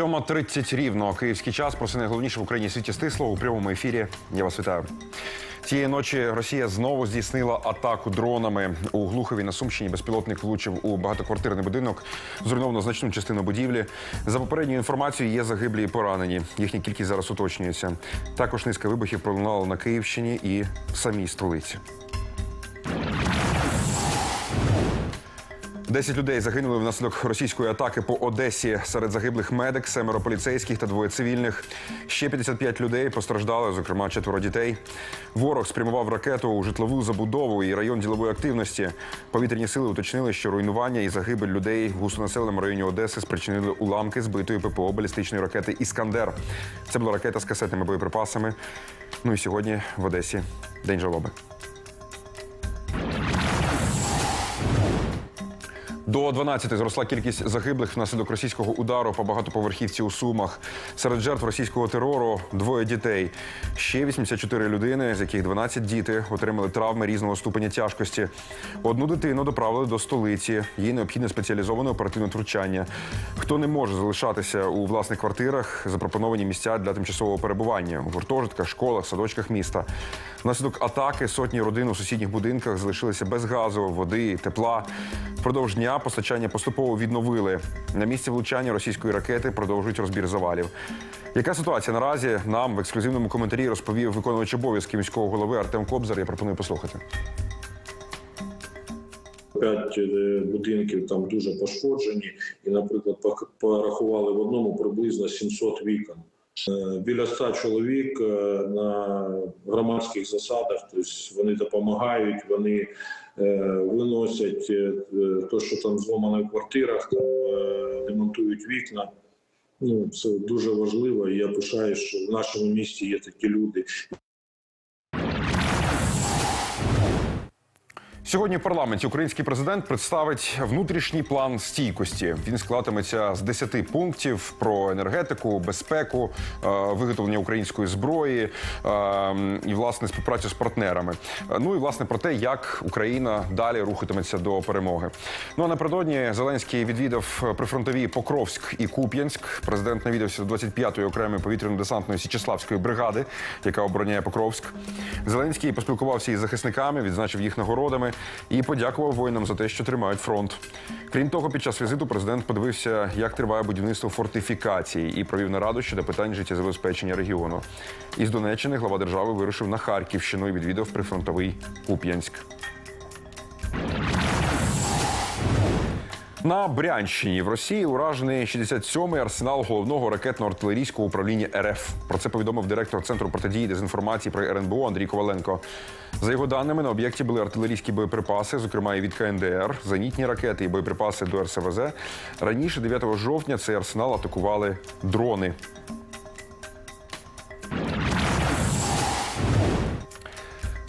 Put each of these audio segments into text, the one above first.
7.30 рівно. Київський час. Про це найголовніше в Україні світі стисло у прямому ефірі. Я вас вітаю. Цієї ночі Росія знову здійснила атаку дронами у Глухові на Сумщині. Безпілотник влучив у багатоквартирний будинок. Зруйновано значну частину будівлі. За попередньою інформацією, є загиблі і поранені. Їхня кількість зараз уточнюється. Також низка вибухів пролунала на Київщині і в самій столиці. Десять людей загинули внаслідок російської атаки по Одесі. Серед загиблих медик, семеро поліцейських та двоє цивільних. Ще 55 людей постраждали, зокрема четверо дітей. Ворог спрямував ракету у житлову забудову і район ділової активності. Повітряні сили уточнили, що руйнування і загибель людей в густонаселеному районі Одеси спричинили уламки збитої ППО балістичної ракети Іскандер. Це була ракета з касетними боєприпасами. Ну і сьогодні в Одесі день жалоби. До 12 зросла кількість загиблих внаслідок російського удару по багатоповерхівці у Сумах. Серед жертв російського терору двоє дітей. Ще 84 людини, з яких 12 діти, отримали травми різного ступеня тяжкості. Одну дитину доправили до столиці. Їй необхідне спеціалізоване оперативне втручання. Хто не може залишатися у власних квартирах, запропоновані місця для тимчасового перебування у гуртожитках, школах, садочках міста. Внаслідок атаки сотні родин у сусідніх будинках залишилися без газу, води, тепла. Впродовж дня постачання поступово відновили. На місці влучання російської ракети продовжують розбір завалів. Яка ситуація наразі нам в ексклюзивному коментарі розповів виконувач обов'язків міського голови Артем Кобзар. Я пропоную послухати. П'ять е, будинків там дуже пошкоджені, і, наприклад, порахували в одному приблизно 700 вікон. Е, Біля 100 чоловік е, на громадських засадах, тобто вони допомагають, вони виносять то, те, що там зломано в квартирах, там е, демонтують вікна. Ну, це дуже важливо, і я пишаю, що в нашому місті є такі люди, Сьогодні в парламенті український президент представить внутрішній план стійкості. Він складатиметься з 10 пунктів про енергетику, безпеку, е, виготовлення української зброї е, і власне співпрацю з партнерами. Е, Ну і власне про те, як Україна далі рухатиметься до перемоги. Ну а напередодні Зеленський відвідав прифронтові Покровськ і Куп'янськ. Президент навідався до 25-ї окремої повітряно-десантної Січеславської бригади, яка обороняє Покровськ. Зеленський поспілкувався із захисниками, відзначив їх нагородами і подякував воїнам за те, що тримають фронт. Крім того, під час візиту президент подивився, як триває будівництво фортифікації і провів нараду щодо питань життєзабезпечення регіону. Із Донеччини глава держави вирушив на Харківщину і відвідав прифронтовий Куп'янськ. На Брянщині в Росії уражений 67-й арсенал головного ракетно-артилерійського управління РФ. Про це повідомив директор центру протидії дезінформації при РНБО Андрій Коваленко. За його даними, на об'єкті були артилерійські боєприпаси, зокрема і від КНДР, зенітні ракети і боєприпаси до РСВЗ. Раніше, 9 жовтня, цей арсенал атакували дрони.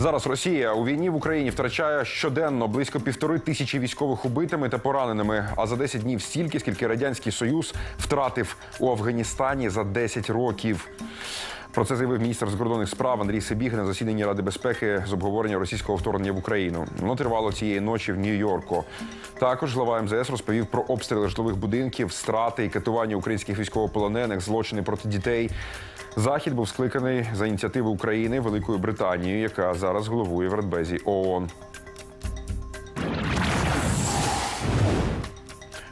Зараз Росія у війні в Україні втрачає щоденно близько півтори тисячі військових убитими та пораненими. А за 10 днів стільки, скільки радянський союз втратив у Афганістані за 10 років. Про це заявив міністр закордонних справ Андрій Сибіг на засіданні Ради безпеки з обговорення російського вторгнення в Україну. Воно тривало цієї ночі в Нью-Йорку. Також глава МЗС розповів про обстріли житлових будинків, страти і катування українських військовополонених, злочини проти дітей. Захід був скликаний за ініціативи України Великою Британією, яка зараз головує в Радбезі ООН.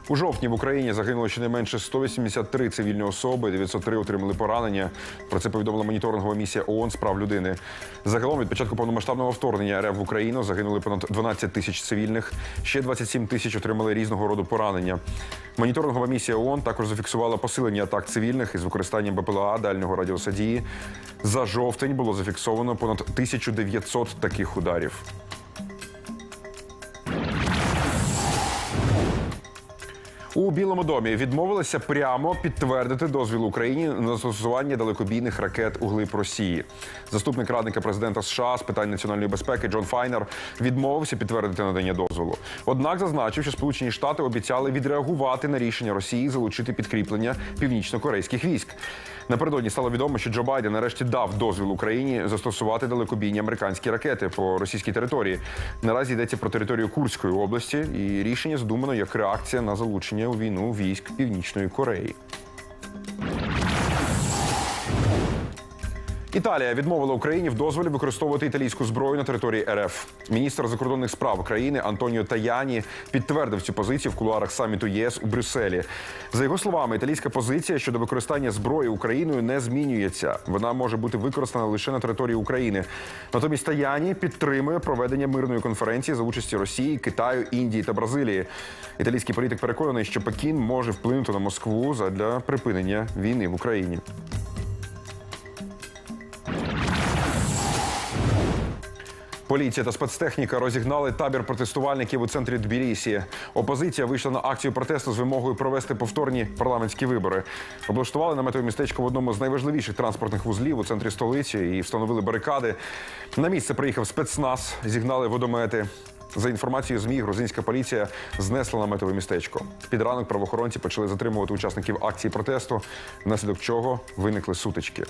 У жовтні в Україні загинуло щонайменше 183 цивільні особи, 903 отримали поранення. Про це повідомила моніторингова місія ООН з прав людини. Загалом від початку повномасштабного вторгнення РФ в Україну загинули понад 12 тисяч цивільних, ще 27 тисяч отримали різного роду поранення. Моніторингова місія ООН також зафіксувала посилення атак цивільних із використанням БПЛА дальнього радіуса дії. За жовтень було зафіксовано понад 1900 таких ударів. У Білому домі відмовилися прямо підтвердити дозвіл Україні на застосування далекобійних ракет у глиб Росії. Заступник радника президента США з питань національної безпеки Джон Файнер відмовився підтвердити надання дозволу. Однак зазначив, що Сполучені Штати обіцяли відреагувати на рішення Росії залучити підкріплення північно-корейських військ. Напередодні стало відомо, що Джо Байден нарешті дав дозвіл Україні застосувати далекобійні американські ракети по російській території. Наразі йдеться про територію Курської області, і рішення задумано як реакція на залучення у війну військ Північної Кореї. Італія відмовила Україні в дозволі використовувати італійську зброю на території РФ. Міністр закордонних справ країни Антоніо Таяні підтвердив цю позицію в кулуарах саміту ЄС у Брюсселі. За його словами, італійська позиція щодо використання зброї Україною не змінюється. Вона може бути використана лише на території України. Натомість Таяні підтримує проведення мирної конференції за участі Росії, Китаю, Індії та Бразилії. Італійський політик переконаний, що Пекін може вплинути на Москву задля припинення війни в Україні. Поліція та спецтехніка розігнали табір протестувальників у центрі Тбілісі. Опозиція вийшла на акцію протесту з вимогою провести повторні парламентські вибори. Облаштували наметове містечко в одному з найважливіших транспортних вузлів у центрі столиці і встановили барикади. На місце приїхав спецназ, зігнали водомети. За інформацією ЗМІ, грузинська поліція знесла наметове містечко. Під ранок правоохоронці почали затримувати учасників акції протесту, внаслідок чого виникли сутички.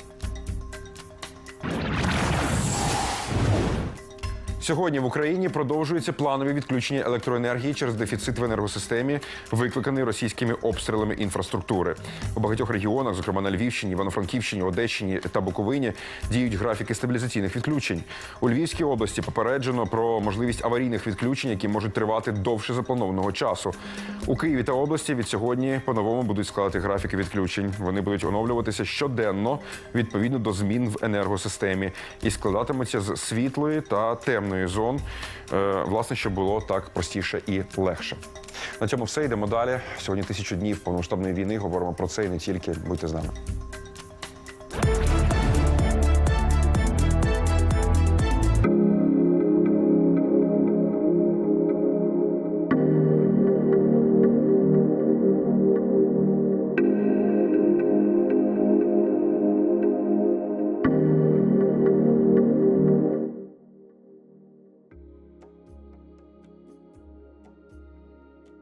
Сьогодні в Україні продовжуються планові відключення електроенергії через дефіцит в енергосистемі, викликаний російськими обстрілами інфраструктури. У багатьох регіонах, зокрема на Львівщині, Івано-Франківщині, Одещині та Буковині, діють графіки стабілізаційних відключень. У Львівській області попереджено про можливість аварійних відключень, які можуть тривати довше запланованого часу. У Києві та області від сьогодні по-новому будуть складати графіки відключень. Вони будуть оновлюватися щоденно відповідно до змін в енергосистемі і складатимуться з світлої та темної зон. Е, Власне, щоб було так простіше і легше. На цьому все йдемо далі. Сьогодні тисячу днів повномасштабної війни. Говоримо про це і не тільки. Будьте з нами.